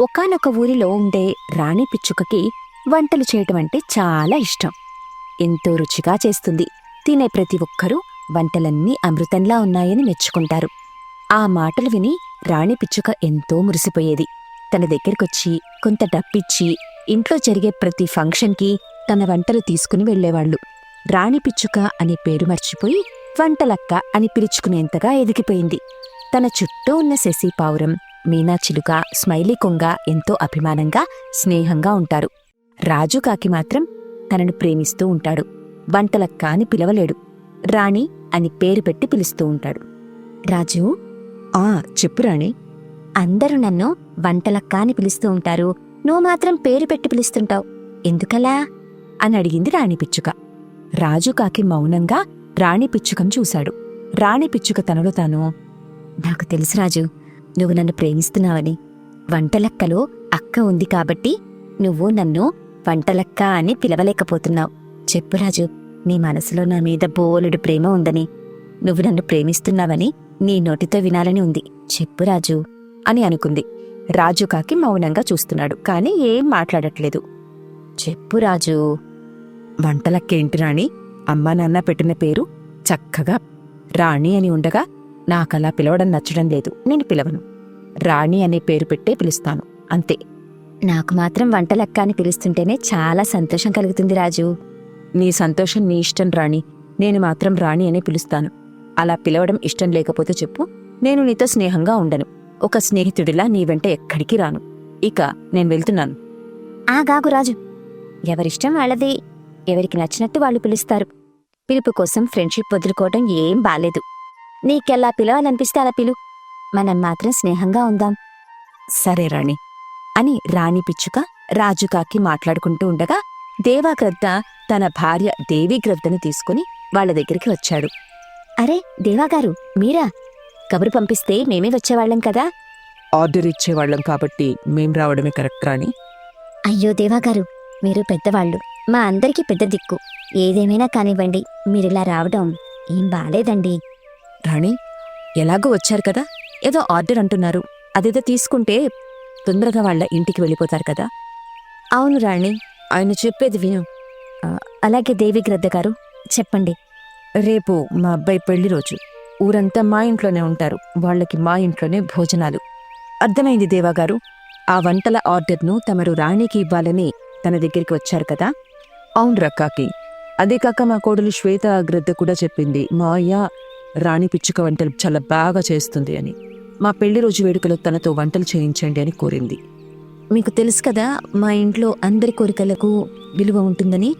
ఒకానొక ఊరిలో ఉండే రాణి పిచ్చుకకి వంటలు చేయటం అంటే చాలా ఇష్టం. ఎంతో రుచిగా చేస్తుంది. తినే ప్రతి ఒక్కరూ వంటలన్నీ అమృతంలా ఉన్నాయని మెచ్చుకుంటారు. ఆ మాటలు విని రాణి పిచ్చుక ఎంతో మురిసిపోయేది. తన దగ్గరికొచ్చి కొంత డప్పిచ్చి ఇంట్లో జరిగే ప్రతి ఫంక్షన్కి తన వంటలు తీసుకుని వెళ్ళేవాళ్ళు రాణి పిచ్చుక అనే పేరు మర్చిపోయి వంటలక్క అని పిలుచుకునేంతగా ఎదిగిపోయింది. తన చుట్టూ ఉన్న శశి పావురం మీనాచిలుక స్మైలీ కొంగ ఎంతో అభిమానంగా స్నేహంగా ఉంటారు. రాజు కాకి మాత్రం తనను ప్రేమిస్తూ ఉంటాడు. వంటలక్క అని పిలవలేడు. రాణి అని పేరు పెట్టి పిలుస్తూ ఉంటాడు. రాజు ఆ చెప్పు రాణి. అందరూ నన్ను వంటలక్క అని పిలుస్తూ ఉంటారు. నువ్వు మాత్రం పేరు పెట్టి పిలుస్తుంటావు. ఎందుకలా? అని అడిగింది రాణి పిచ్చుక. రాజు కాకి మౌనంగా రాణి పిచ్చుకను చూశాడు. రాణి పిచ్చుక తనలో తాను నాకు తెలుసు రాజు నువ్వు నన్ను ప్రేమిస్తున్నావని. వంటలక్కలో అక్క ఉంది కాబట్టి నువ్వు నన్ను వంటలక్క అని పిలవలేకపోతున్నావు. చెప్పు రాజు నీ మనసులో నా మీద బోలుడు ప్రేమ ఉందని. నువ్వు నన్ను ప్రేమిస్తున్నావని నీ నోటితో వినాలని ఉంది. చెప్పు రాజు అని అనుకుంది. రాజు కాకి మౌనంగా చూస్తున్నాడు కాని ఏం మాట్లాడట్లేదు. చెప్పు రాజు. వంటలక్కేంటి రాణి? అమ్మా నాన్న పెట్టిన పేరు చక్కగా రాణి అని ఉండగా నాకలా పిలవడం నచ్చడం లేదు. నేను పిలవను. రాణి అనే పేరు పెట్టే పిలుస్తాను. అంతే. నాకు మాత్రం వంటలక్క అని పిలుస్తుంటేనే చాలా సంతోషం కలుగుతుంది రాజు. నీ సంతోషం నీ ఇష్టం రాణి. నేను మాత్రం రాణి అనే పిలుస్తాను. అలా పిలవడం ఇష్టం లేకపోతే చెప్పు. నేను నీతో స్నేహంగా ఉండను. ఒక స్నేహితుడిలా నీ వెంట ఎక్కడికి రాను. ఇక నేను వెళ్తున్నాను. ఆగాగు రాజు. ఎవరిష్టం వాళ్ళది. ఎవరికి నచ్చినట్టు వాళ్ళు పిలుస్తారు. పిలుపు కోసం ఫ్రెండ్షిప్ వదులుకోవడం ఏం బాలేదు. నీకెలా పిలవాలనిపిస్తే అలా పిలు. మనం మాత్రం స్నేహంగా ఉందాం. సరే రాణి. అని రాణి పిచ్చుక రాజుకాకి మాట్లాడుకుంటూ ఉండగా దేవాగ్రద్ద తన భార్య దేవిగ్రద్దను తీసుకుని వాళ్ళ దగ్గరికి వచ్చాడు. అరే దేవాగారు మీరా? కబురు పంపిస్తే మేమే వచ్చేవాళ్ళం కదా? ఆర్డర్ ఇచ్చేవాళ్ళం కాబట్టి మేం రావడమే కరెక్ట్ రాణి. అయ్యో దేవాగారు మీరు పెద్దవాళ్ళు. మా అందరికీ పెద్ద దిక్కు. ఏదేమైనా కానివ్వండి మీరిలా రావడం ఏం బాలేదండి. రాణి ఎలాగో వచ్చారు కదా? ఏదో ఆర్డర్ అంటున్నారు. అదేదో తీసుకుంటే తొందరగా వాళ్ళ ఇంటికి వెళ్ళిపోతారు కదా? అవును రాణి ఆయన చెప్పేది విను. అలాగే అలాగే దేవిగ్రద్ద గారు చెప్పండి. రేపు మా అబ్బాయి పెళ్ళి రోజు. ఊరంతా మా ఇంట్లోనే ఉంటారు. వాళ్ళకి మా ఇంట్లోనే భోజనాలు. అర్థమైంది దేవాగారు ఆ వంటల ఆర్డర్ను తమరు రాణికి ఇవ్వాలని తన దగ్గరికి వచ్చారు కదా? అవును రక్కాకి. అదే కాక మా కోడలు శ్వేత గ్రద్ద కూడా చెప్పింది. మా అయ్య రాణి పిచ్చుక వంటలు చాలా బాగా చేస్తుంది అని. మా పెళ్ళి రోజు వేడుకలో తనతో వంటలు చేయించండి అని కోరింది. మీకు తెలుసు కదా మా ఇంట్లో అందరి కోరికలకు విలువ ఉంటుందని.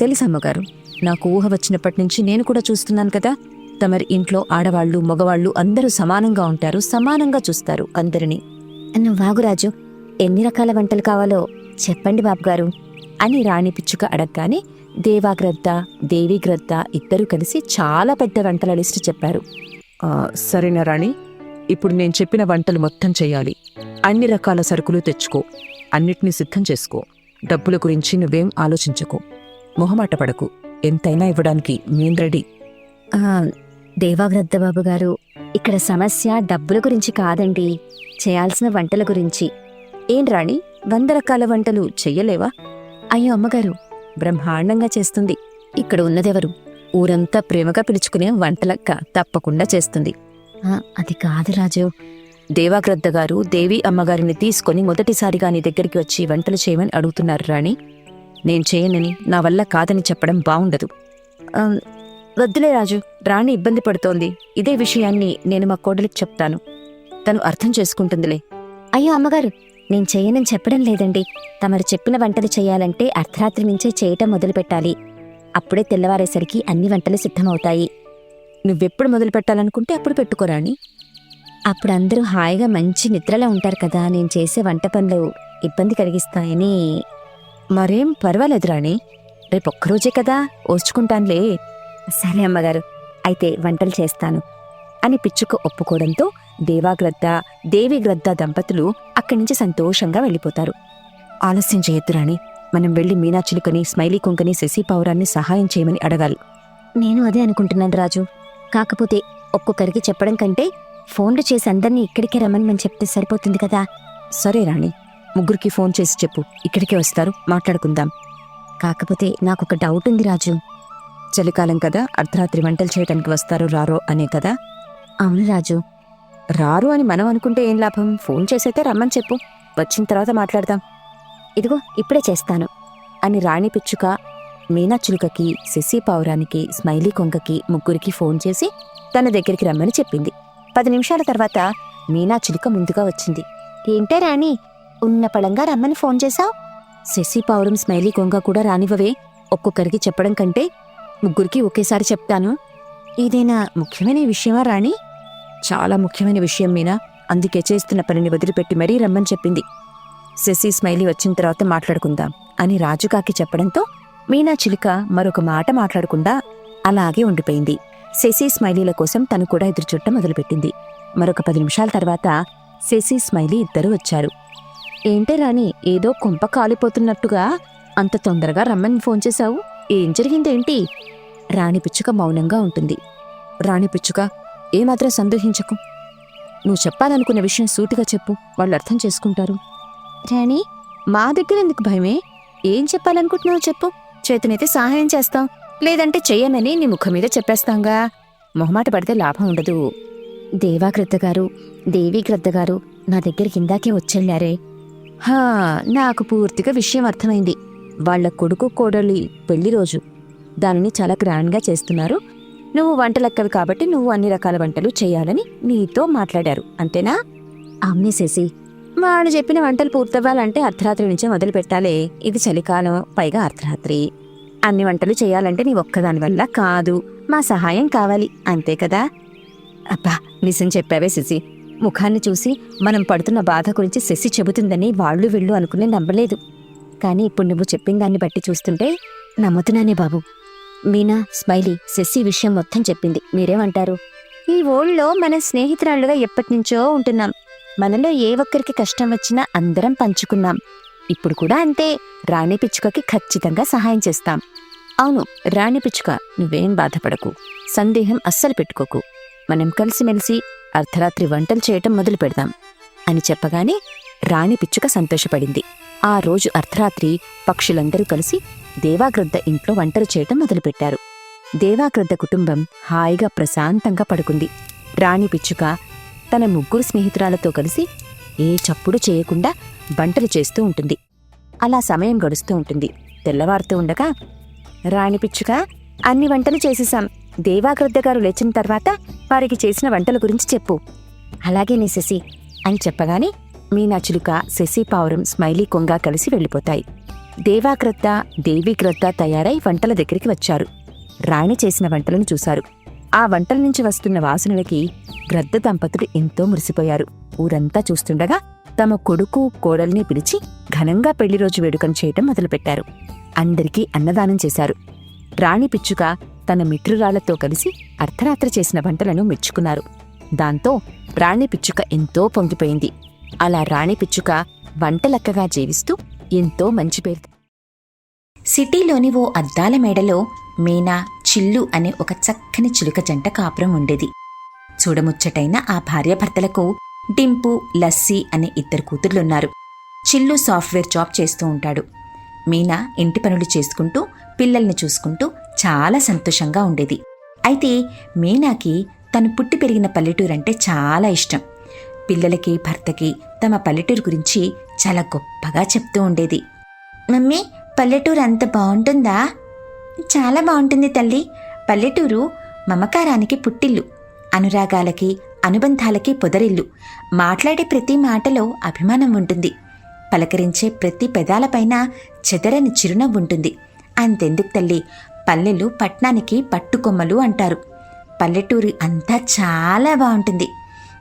తెలుసు అమ్మగారు నాకు ఊహ వచ్చినప్పటి నుంచి నేను కూడా చూస్తున్నాను కదా. తమరి ఇంట్లో ఆడవాళ్ళు మగవాళ్ళు అందరూ సమానంగా ఉంటారు సమానంగా చూస్తారు అందరినీ. వాగురాజు ఎన్ని రకాల వంటలు కావాలో చెప్పండి బాబుగారు. అని రాణి పిచ్చుక అడగగానే దేవాగ్రద్ద దేవిగ్రద్ద ఇద్దరూ కలిసి చాలా పెద్ద వంటల లిస్టు చెప్పారు. సరేనా రాణి ఇప్పుడు నేను చెప్పిన వంటలు మొత్తం చెయ్యాలి అన్ని రకాల సరుకులు తెచ్చుకో అన్నిటినీ సిద్ధం చేసుకో. డబ్బుల గురించి నువ్వేం ఆలోచించకు. మొహమాట పడకు ఎంతైనా ఇవ్వడానికి మేం రెడీ. దేవాగ్రద్ద బాబు గారు ఇక్కడ సమస్య డబ్బుల గురించి కాదండి చేయాల్సిన వంటల గురించి. ఏం రాణి వంద రకాల వంటలు చెయ్యలేవా? అయ్యో అమ్మగారు బ్రహ్మాండంగా చేస్తుంది. ఇక్కడ ఉన్నదెవరు? ఊరంతా ప్రేమగా పిలుచుకునే వంటలక్క తప్పకుండా చేస్తుంది. అది కాదు రాజు. దేవాగ్రద్ద గారు దేవి అమ్మగారిని తీసుకొని మొదటిసారిగా నీ దగ్గరికి వచ్చి వంటలు చేయమని అడుగుతున్నారు రాణి. నేను చేయనని నా వల్ల కాదని చెప్పడం బావుండదు. వద్దులే రాజు రాణి ఇబ్బంది పడుతోంది. ఇదే విషయాన్ని నేను మా కోడలికి చెప్తాను. తను అర్థం చేసుకుంటుందిలే. అయ్యో అమ్మగారు నేను చేయనని చెప్పడం లేదండి. తమరు చెప్పిన వంటలు చేయాలంటే అర్ధరాత్రి నుంచే చేయటం మొదలు పెట్టాలి అప్పుడే తెల్లవారేసరికి అన్ని వంటలు సిద్ధమవుతాయి. నువ్వెప్పుడు మొదలు పెట్టాలనుకుంటే అప్పుడు పెట్టుకోరాణి అప్పుడు అందరూ హాయిగా మంచి నిద్రలో ఉంటారు కదా నేను చేసే వంట పనులు ఇబ్బంది కలిగిస్తాయని. మరేం పర్వాలేదు రాణి. రేపొక్కరోజే కదా ఓర్చుకుంటానులే. సరే అమ్మగారు అయితే వంటలు చేస్తాను అని పిచ్చుక ఒప్పుకోవడంతో దేవాగ్రద్ద దేవిగ్రద్ద దంపతులు అక్కడి నుంచి సంతోషంగా వెళ్ళిపోతారు. ఆలస్యం చేయొద్దు రాణి. మనం వెళ్ళి మీనాచిలుకని స్మైలీ కుంకని శశి పౌరాన్ని సహాయం చేయమని అడగాలి. నేను అదే అనుకుంటున్నాను రాజు. కాకపోతే ఒక్కొక్కరికి చెప్పడం కంటే ఫోన్లు చేసి అందరినీ ఇక్కడికే రమ్మని మనం చెప్తే సరిపోతుంది కదా. సరే రాణి. ముగ్గురికి ఫోన్ చేసి చెప్పు. ఇక్కడికే వస్తారు. మాట్లాడుకుందాం. కాకపోతే నాకొక డౌట్ ఉంది రాజు. చలికాలం కదా. అర్ధరాత్రి వంటలు చేయడానికి వస్తారో. రారో అనే కదా? అవును రాజు. రారు అని మనం అనుకుంటే ఏం లాభం? ఫోన్ చేసైతే రమ్మని చెప్పు. వచ్చిన తర్వాత మాట్లాడదాం. ఇదిగో ఇప్పుడే చేస్తాను. అని రాణి పిచ్చుక మీనాచులుకకి శశి పావురానికి స్మైలీ కొంగకి ముగ్గురికి ఫోన్ చేసి తన దగ్గరికి రమ్మని చెప్పింది. పది నిమిషాల తర్వాత మీనాచులుక ముందుగా వచ్చింది. ఏంటే రాణి? ఉన్న పళంగా రమ్మని ఫోన్ చేశావు? శశి పావురం స్మైలీ కొంగ కూడా రానివ్వవే. ఒక్కొక్కరికి చెప్పడం కంటే ముగ్గురికి ఒకేసారి చెప్తాను. ఇదేనా ముఖ్యమైన విషయమా రాణి? చాలా ముఖ్యమైన విషయం మీనా. అందుకే చేస్తున్న పనిని వదిలిపెట్టి మరీ రమ్మని చెప్పింది. శశి స్మైలీ వచ్చిన తర్వాత మాట్లాడుకుందాం అని రాజుకాకి చెప్పడంతో మీనా చిలుక మరొక మాట మాట్లాడకుండా అలాగే ఉండిపోయింది. శశి స్మైలీల కోసం తను కూడా ఎదురుచూడటం మొదలుపెట్టింది. మరొక పది నిమిషాల తర్వాత శశి స్మైలీ ఇద్దరు వచ్చారు. ఏంటే రాణి ఏదో కుంప కాలిపోతున్నట్టుగా అంత తొందరగా రమ్మని ఫోన్ చేశావు? ఏం జరిగిందేంటి? రాణి పిచ్చుక మౌనంగా ఉంటుంది. రాణి పిచ్చుక ఏమాత్రం సందేహించకు. నువ్వు చెప్పాలనుకున్న విషయం సూటిగా చెప్పు. వాళ్ళు అర్థం చేసుకుంటారు. రాణి మా దగ్గర ఎందుకు భయమే? ఏం చెప్పాలనుకుంటున్నావు చెప్పు. చేతనైతే సహాయం చేస్తాం. లేదంటే చెయ్యమని నీ ముఖం మీద చెప్పేస్తాంగా. మొహమాట పడితే లాభం ఉండదు. దేవాగ్రద్ద గారు దేవీగ్రద్ద గారు నా దగ్గరికి ఇందాకే వచ్చెళ్ళారే. హా నాకు పూర్తిగా విషయం అర్థమైంది. వాళ్ళ కొడుకు కోడలి పెళ్ళి రోజు. దానిని చాలా గ్రాండ్గా చేస్తున్నారు. నువ్వు వంటలక్కవి కాబట్టి నువ్వు అన్ని రకాల వంటలు చేయాలని నీతో మాట్లాడారు. అంతేనా? అమ్మేసేసి శశి వాడు చెప్పిన వంటలు పూర్తవ్వాలంటే అర్ధరాత్రి నుంచే మొదలు పెట్టాలే. ఇది చలికాలం పైగా అర్ధరాత్రి. అన్ని వంటలు చేయాలంటే నీ ఒక్కదాని వల్ల కాదు. మా సహాయం కావాలి. అంతే కదా? అబ్బా నిజం చెప్పావే శశి. ముఖాన్ని చూసి మనం పడుతున్న బాధ గురించి శశి చెబుతుందని వాళ్ళు వీళ్ళు అనుకునే నమ్మలేదు. కానీ ఇప్పుడు నువ్వు చెప్పిన దాన్ని బట్టి చూస్తుంటే నమ్ముతున్నానే బాబు. మీనా స్మైలీ శశి విషయం మొత్తం చెప్పింది. మీరేమంటారు? ఈ ఓళ్ళలో మన స్నేహితురాళ్ళుగా ఎప్పటినుంచో ఉంటున్నాం. మనలో ఏ ఒక్కరికి కష్టం వచ్చినా అందరం పంచుకున్నాం. ఇప్పుడు కూడా అంతే. రాణి పిచ్చుకకి ఖచ్చితంగా సహాయం చేస్తాం. అవును రాణి పిచ్చుక నువ్వేం బాధపడకు. సందేహం అస్సలు పెట్టుకోకు. మనం కలిసిమెలిసి అర్ధరాత్రి వంటలు చేయటం మొదలు పెడదాం. అని చెప్పగానే రాణి పిచ్చుక సంతోషపడింది. ఆ రోజు అర్ధరాత్రి పక్షులందరూ కలిసి దేవాగ్రద్ద ఇంట్లో వంటలు చేయటం మొదలుపెట్టారు. దేవాగ్రద్ద కుటుంబం హాయిగా ప్రశాంతంగా పడుకుంది. రాణి పిచ్చుక తన ముగ్గురు స్నేహితురాలతో కలిసి ఏ చప్పుడు చేయకుండా వంటలు చేస్తూ ఉంటుంది. అలా సమయం గడుస్తూ ఉంటుంది. తెల్లవారుతూ ఉండగా రాణి పిచ్చుక అన్ని వంటలు చేసేశాం. దేవాగ్రద్ద గారు లేచిన తర్వాత వారికి చేసిన వంటల గురించి చెప్పు. అలాగే నీ శశి అని చెప్పగానే మీనా చిలుక శశి పావురం స్మైలీ కొంగ కలిసి వెళ్ళిపోతాయి. దేవాగ్రద్ద దేవీగ్రద్ద తయారై వంటల దగ్గరికి వచ్చారు. రాణి చేసిన వంటలను చూశారు. ఆ వంటల నుంచి వస్తున్న వాసనలకి గ్రద్ద దంపతులు ఎంతో మురిసిపోయారు. ఊరంతా చూస్తుండగా తమ కొడుకు కోడల్ని పిలిచి ఘనంగా పెళ్ళి రోజు వేడుకను చేయటం మొదలుపెట్టారు. అందరికీ అన్నదానం చేశారు. రాణి పిచ్చుక తన మిత్రురాళ్ళతో కలిసి అర్ధరాత్రి చేసిన వంటలను మెచ్చుకున్నారు. దాంతో రాణి పిచ్చుక ఎంతో పొంగిపోయింది. అలా రాణి పిచ్చుక వంటలక్కగా జీవిస్తూ ఎంతో మంచి పేరు. సిటీలోని ఓ అద్దాల మేడలో మీనా చిల్లు అనే ఒక చక్కని చిలుక జంట కాపురం ఉండేది. చూడముచ్చటైన ఆ భార్యాభర్తలకు డింపు లస్సీ అనే ఇద్దరు కూతుర్లున్నారు. చిల్లు సాఫ్ట్వేర్ జాబ్ చేస్తూ ఉంటాడు. మీనా ఇంటి పనులు చేసుకుంటూ పిల్లల్ని చూసుకుంటూ చాలా సంతోషంగా ఉండేది. అయితే మీనాకి తను పుట్టి పెరిగిన పల్లెటూరంటే చాలా ఇష్టం. పిల్లలకి భర్తకి తమ పల్లెటూరు గురించి చాలా గొప్పగా చెప్తూ ఉండేది. మమ్మీ పల్లెటూరు అంత బాగుంటుందా? చాలా బాగుంటుంది తల్లి. పల్లెటూరు మమకారానికి పుట్టిల్లు అనురాగాలకి అనుబంధాలకి పొదరిల్లు. మాట్లాడే ప్రతి మాటలో అభిమానం ఉంటుంది. పలకరించే ప్రతి పెదాలపైన చెదరని చిరునవ్వు ఉంటుంది. అంతెందుకు తల్లి పల్లెలు పట్నానికి పట్టుకొమ్మలు అంటారు. పల్లెటూరు అంతా చాలా బాగుంటుంది.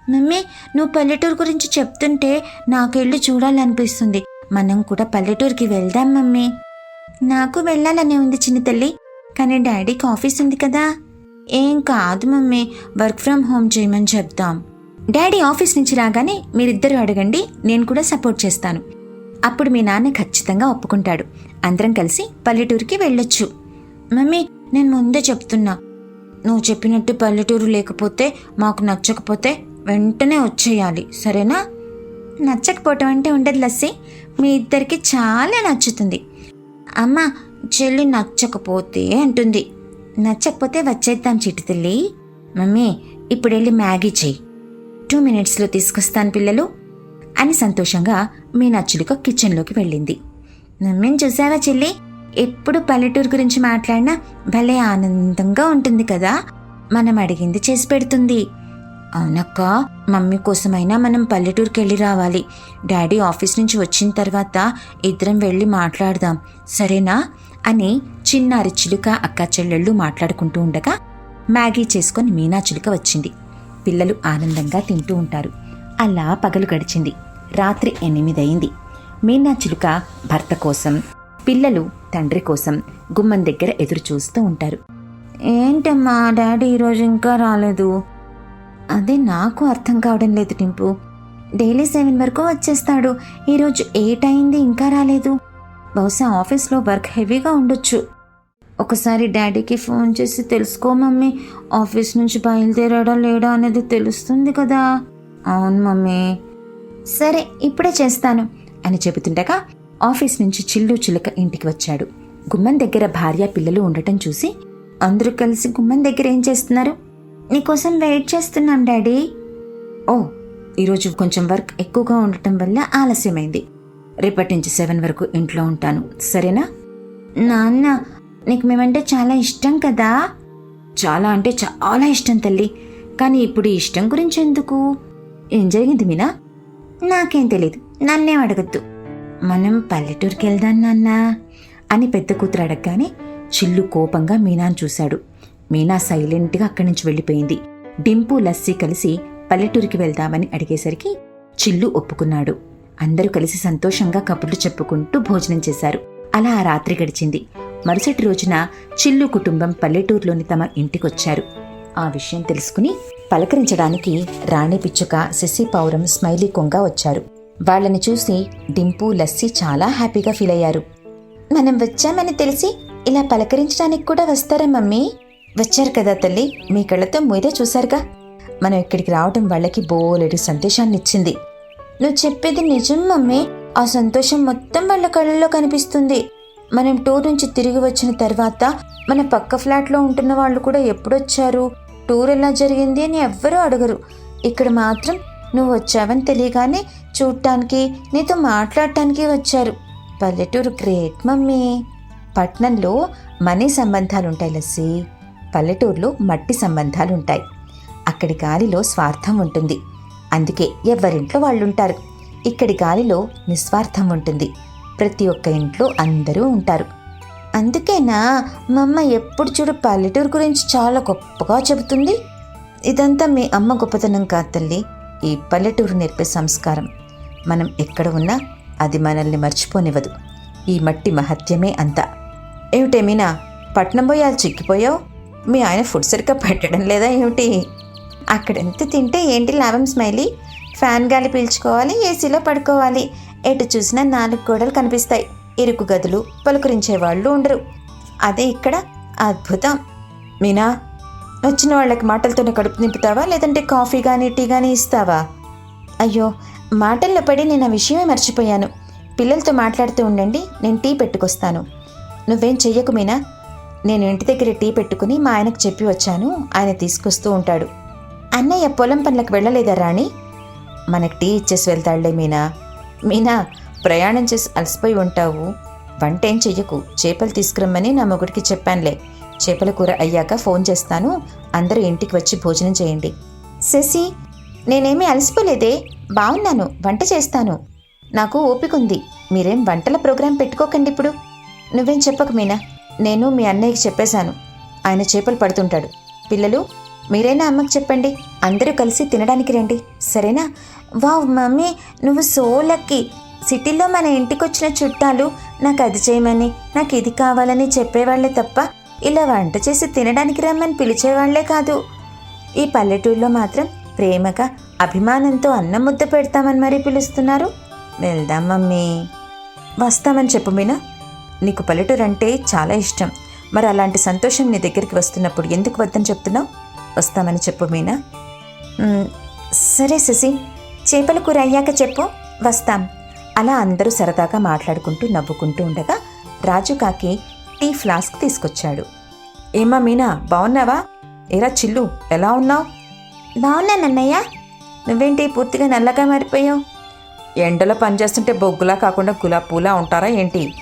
మమ్మీ నువ్వు పల్లెటూరు గురించి చెప్తుంటే నాకెళ్ళి చూడాలనిపిస్తుంది. మనం కూడా పల్లెటూరుకి వెళ్దాం మమ్మీ. నాకు వెళ్ళాలనే ఉంది చిన్న తల్లి. కానీ డాడీకి ఆఫీస్ ఉంది కదా. ఏం కాదు మమ్మీ. వర్క్ ఫ్రమ్ హోమ్ చేయమని చెప్తాం డాడీ ఆఫీస్ నుంచి రాగానే మీరిద్దరూ అడగండి నేను కూడా సపోర్ట్ చేస్తాను. అప్పుడు మీ నాన్న ఖచ్చితంగా ఒప్పుకుంటాడు. అందరం కలిసి పల్లెటూరుకి వెళ్ళొచ్చు. మమ్మీ నేను ముందే చెప్తున్నా. నువ్వు చెప్పినట్టు పల్లెటూరు లేకపోతే మాకు నచ్చకపోతే వెంటనే వచ్చేయాలి. సరేనా? నచ్చకపోవటం అంటే ఉండదు లస్సి. మీ ఇద్దరికి చాలా నచ్చుతుంది. అమ్మ చెల్లి నచ్చకపోతే అంటుంది. నచ్చకపోతే వచ్చేద్దాం చిట్టు తల్లి. మమ్మీ ఇప్పుడు వెళ్ళి మ్యాగీ చెయ్యి. టూ మినిట్స్లో తీసుకొస్తాను పిల్లలు. అని సంతోషంగా మీ నచ్చులుక కిచెన్లోకి వెళ్ళింది. మమ్మీని చూసావా చెల్లి? ఎప్పుడు పల్లెటూరు గురించి మాట్లాడినా భలే ఆనందంగా ఉంటుంది కదా? మనం అడిగింది చేసి పెడుతుంది. అవునక్క మమ్మీ కోసమైనా మనం పల్లెటూరుకి వెళ్ళి రావాలి. డాడీ ఆఫీస్ నుంచి వచ్చిన తర్వాత ఇద్దరం వెళ్ళి మాట్లాడదాం. సరేనా? అని చిన్నారి చిలుక అక్క చెల్లెళ్ళు మాట్లాడుకుంటూ ఉండగా మ్యాగీ చేసుకొని మీనా చిలుక వచ్చింది. పిల్లలు ఆనందంగా తింటూ ఉంటారు. అలా పగలు గడిచింది. రాత్రి ఎనిమిదయింది. మీనా చిలుక భర్త కోసం పిల్లలు తండ్రి కోసం గుమ్మం దగ్గర ఎదురు చూస్తూ ఉంటారు. ఏంటమ్మా డాడీ ఈరోజు ఇంకా రాలేదు. అదే నాకు అర్థం కావడం లేదు టింపు. డైలీ సెవెన్ వరకు వచ్చేస్తాడు. ఈరోజు ఎయిట్ అయింది ఇంకా రాలేదు. బహుశా ఆఫీస్లో వర్క్ హెవీగా ఉండొచ్చు. ఒకసారి డాడీకి ఫోన్ చేసి తెలుసుకో మమ్మీ ఆఫీస్ నుంచి బయలుదేరాడా లేడా అనేది తెలుస్తుంది కదా. అవును మమ్మీ. సరే ఇప్పుడే చేస్తాను అని చెబుతుండగా ఆఫీస్ నుంచి చిల్లు చిలుక ఇంటికి వచ్చాడు. గుమ్మం దగ్గర భార్య పిల్లలు ఉండటం చూసి అందరూ కలిసి గుమ్మం దగ్గర ఏం చేస్తున్నారు? నీకోసం వెయిట్ చేస్తున్నాం డాడీ. ఓ ఈరోజు కొంచెం వర్క్ ఎక్కువగా ఉండటం వల్ల ఆలస్యమైంది. రేపటి నుంచి సెవెన్ వరకు ఇంట్లో ఉంటాను సరేనా? నాన్న నీకు మేమంటే చాలా ఇష్టం కదా? చాలా అంటే చాలా ఇష్టం తల్లి కానీ ఇప్పుడు ఈ ఇష్టం గురించి ఎందుకు? ఏం జరిగింది మీనా? నాకేం తెలియదు నన్నేం అడగద్దు. మనం పల్లెటూరుకి వెళ్దాం నాన్న అని పెద్ద కూతురు అడగగానే చిల్లు కోపంగా మీనాను చూశాడు. మీనా సైలెంట్గా అక్కడి నుంచి వెళ్ళిపోయింది. డింపు లస్సీ కలిసి పల్లెటూరికి వెళ్దామని అడిగేసరికి చిల్లు ఒప్పుకున్నాడు. అందరూ కలిసి సంతోషంగా కబుర్లు చెప్పుకుంటూ భోజనం చేశారు. అలా ఆ రాత్రి గడిచింది. మరుసటి రోజున చిల్లు కుటుంబం పల్లెటూరులోని తమ ఇంటికొచ్చారు. ఆ విషయం తెలుసుకుని పలకరించడానికి రాణి పిచ్చుక శశిపావురం స్మైలీ కొంగ వచ్చారు. వాళ్ళని చూసి డింపు లస్సీ చాలా హ్యాపీగా ఫీల్ అయ్యారు మనం వచ్చామని తెలిసి ఇలా పలకరించడానికి కూడా వస్తారా మమ్మీ? వచ్చారు కదా తల్లి. మీ కళ్ళతో మీరే చూశారుగా. మనం ఇక్కడికి రావడం వాళ్ళకి బోలెడు సంతోషాన్ని ఇచ్చింది నువ్వు చెప్పేది నిజం మమ్మీ. ఆ సంతోషం మొత్తం వాళ్ళ కళ్ళల్లో కనిపిస్తుంది. మనం టూర్ నుంచి తిరిగి వచ్చిన తర్వాత మన పక్క ఫ్లాట్లో ఉంటున్న వాళ్ళు కూడా ఎప్పుడొచ్చారు? టూర్ ఎలా జరిగింది అని ఎవ్వరూ అడగరు. ఇక్కడ మాత్రం నువ్వు వచ్చావని తెలియగానే చూడటానికి నీతో మాట్లాడటానికి వచ్చారు. పల్లెటూరు గ్రేట్ మమ్మీ. పట్నంలో మనీ సంబంధాలుంటాయి లస్సీ. పల్లెటూరులో మట్టి సంబంధాలుంటాయి. అక్కడి గాలిలో స్వార్థం ఉంటుంది. అందుకే ఎవరింట్లో వాళ్ళుంటారు. ఇక్కడి గాలిలో నిస్వార్థం ఉంటుంది. ప్రతి ఒక్క ఇంట్లో అందరూ ఉంటారు. అందుకేనా మా అమ్మ ఎప్పుడు చూడు పల్లెటూరు గురించి చాలా గొప్పగా చెబుతుంది. ఇదంతా మీ అమ్మ గొప్పతనం కాదు తల్లి. ఈ పల్లెటూరు నేర్పే సంస్కారం. మనం ఎక్కడ ఉన్నా అది మనల్ని మర్చిపోనివ్వదు. ఈ మట్టి మహత్యమే అంతా. ఏమిటేమీనా పట్నం పోయాలి చిక్కిపోయావు? మీ ఆయన ఫుడ్ సరిగ్గా పెట్టడం లేదా ఏమిటి? అక్కడెంత తింటే ఏంటి లాభం స్మైలీ? ఫ్యాన్ గాలి పీల్చుకోవాలి ఏసీలో పడుకోవాలి. ఎటు చూసినా నాలుగు గోడలు కనిపిస్తాయి. ఇరుకు గదులు పలుకరించే వాళ్ళు ఉండరు. అదే ఇక్కడ అద్భుతం. మీనా వచ్చిన వాళ్ళకి మాటలతోనే కడుపు నింపుతావా? లేదంటే కాఫీ కానీ టీ కానీ ఇస్తావా? అయ్యో మాటల్లో పడి నేను ఆ విషయమే మర్చిపోయాను. పిల్లలతో మాట్లాడుతూ ఉండండి నేను టీ పెట్టుకొస్తాను. నువ్వేం చెయ్యకు మీనా? నేను ఇంటి దగ్గర టీ పెట్టుకుని మా ఆయనకు చెప్పి వచ్చాను. ఆయన తీసుకొస్తూ ఉంటాడు. అన్నయ్య పొలం పనులకు వెళ్ళలేదా రాణి? మనకు టీ ఇచ్చేసి వెళ్తాడులే మీనా. మీనా ప్రయాణం చేసి అలసిపోయి ఉంటావు. వంట ఏం చెయ్యకు. చేపలు తీసుకురమ్మని నా మొగుడికి చెప్పానులే. చేపల కూర అయ్యాక ఫోన్ చేస్తాను. అందరూ ఇంటికి వచ్చి భోజనం చేయండి. శశి నేనేమీ అలసిపోలేదే. బాగున్నాను వంట చేస్తాను. నాకు ఓపిక ఉంది మీరేం వంటల ప్రోగ్రాం పెట్టుకోకండి ఇప్పుడు. నువ్వేం చెప్పకు మీనా. నేను మీ అన్నయ్యకి చెప్పేశాను. ఆయన చేపలు పడుతుంటాడు. పిల్లలు మీరైనా అమ్మకి చెప్పండి. అందరూ కలిసి తినడానికి రండి. సరేనా? వావ్ మమ్మీ నువ్వు సో లక్కీ. సిటీలో మన ఇంటికి వచ్చిన చుట్టాలు నాకు అది చేయమని నాకు ఇది కావాలని చెప్పేవాళ్ళే తప్ప ఇలా వంట చేసి తినడానికి రమ్మని పిలిచేవాళ్ళే కాదు. ఈ పల్లెటూరులో మాత్రం ప్రేమగా అభిమానంతో అన్నం ముద్ద పెడతామని మరీ పిలుస్తున్నారు? వెళ్దాం మమ్మీ. వస్తామని చెప్పు మీనా. నీకు పల్లెటూరు అంటే చాలా ఇష్టం. మరి అలాంటి సంతోషం నీ దగ్గరికి వస్తున్నప్పుడు ఎందుకు వద్దని చెప్తున్నావు? వస్తామని చెప్పు మీనా. సరే శశి చేపల కూర అయ్యాక చెప్పు. వస్తాం. అలా అందరూ సరదాగా మాట్లాడుకుంటూ నవ్వుకుంటూ ఉండగా రాజు కాకి టీ ఫ్లాస్క్ తీసుకొచ్చాడు. ఏమా మీనా బాగున్నావా ఏరా చిల్లు ఎలా ఉన్నావు? బాగున్నానన్నయ్య నువ్వేంటి పూర్తిగా నల్లగా మారిపోయావు? ఎండలో పనిచేస్తుంటే బొగ్గులా కాకుండా గులాబ్ పూలా ఉంటారా ఏంటి?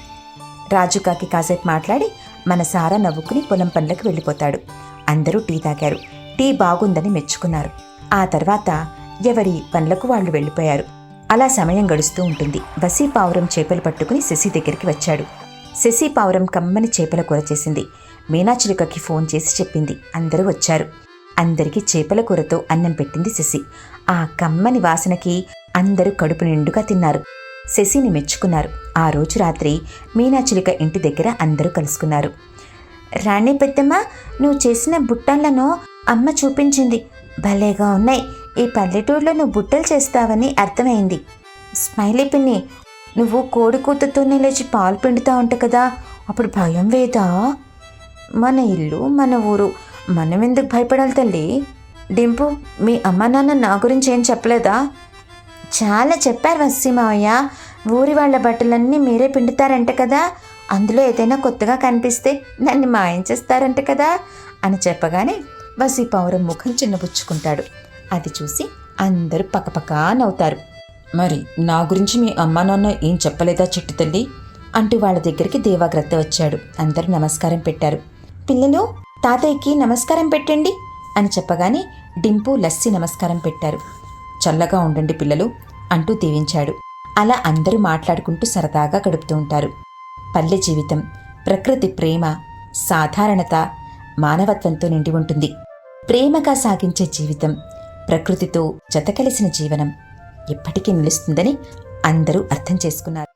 రాజుకాకి కాసేపు మాట్లాడి మన సారా నవ్వుకుని పొలం పనులకు వెళ్ళిపోతాడు. అందరూ టీ తాగారు. టీ బాగుందని మెచ్చుకున్నారు. ఆ తర్వాత ఎవరి పనులకు వాళ్ళు వెళ్ళిపోయారు. అలా సమయం గడుస్తూ ఉంటుంది. బసీ పావురం చేపలు పట్టుకుని శశి దగ్గరికి వచ్చాడు. శశి పావురం కమ్మని చేపల కూర చేసింది. మీనాచిలుకకి ఫోన్ చేసి చెప్పింది. అందరూ వచ్చారు. అందరికీ చేపల కూరతో అన్నం పెట్టింది శశి. ఆ కమ్మని వాసనకి అందరూ కడుపు నిండుగా తిన్నారు. శశిని మెచ్చుకున్నారు. ఆ రోజు రాత్రి మీనాచిలిక ఇంటి దగ్గర అందరూ కలుసుకున్నారు. రాణి పెద్దమ్మ నువ్వు చేసిన బుట్టలను అమ్మ చూపించింది. భలేగా ఉన్నాయి. ఈ పల్లెటూరులో నువ్వు బుట్టలు చేస్తావని అర్థమైంది. స్మైలీ పిన్ని నువ్వు కోడి కూతుతోనే లేచి పాలు పిండుతా ఉంటా కదా. అప్పుడు భయం వేదా? మన ఇల్లు మన ఊరు. మనం ఎందుకు భయపడాలి తల్లి? డింపు మీ అమ్మ నాన్న నా గురించి ఏం చెప్పలేదా? చాలా చెప్పారు వసీమావయ్య. ఊరి వాళ్ళ బట్టలన్నీ మీరే పిండుతారంట కదా. అందులో ఏదైనా కొత్తగా కనిపిస్తే నన్ను మాయం చేస్తారంట కదా అని చెప్పగానే వసి పౌరం ముఖం చిన్నబుచ్చుకుంటాడు. అది చూసి అందరూ పకపకా నవ్వుతారు. మరి నా గురించి మీ అమ్మా నాన్న ఏం చెప్పలేదా చిట్టు తల్లి? అంటూ వాళ్ళ దగ్గరికి దేవాగ్రత్త వచ్చాడు. అందరూ నమస్కారం పెట్టారు. పిల్లలు తాతయ్యకి నమస్కారం పెట్టండి అని చెప్పగానే డింపు లస్సి నమస్కారం పెట్టారు. చల్లగా ఉండండి పిల్లలు అంటూ దీవించాడు. అలా అందరూ మాట్లాడుకుంటూ సరదాగా గడుపుతూ ఉంటారు. పల్లె జీవితం ప్రకృతి ప్రేమ సాధారణత మానవత్వంతో నిండి ఉంటుంది. ప్రేమగా సాగించే జీవితం ప్రకృతితో జతకలిసిన జీవనం ఎప్పటికీ నిలుస్తుందని అందరూ అర్థం చేసుకున్నారు.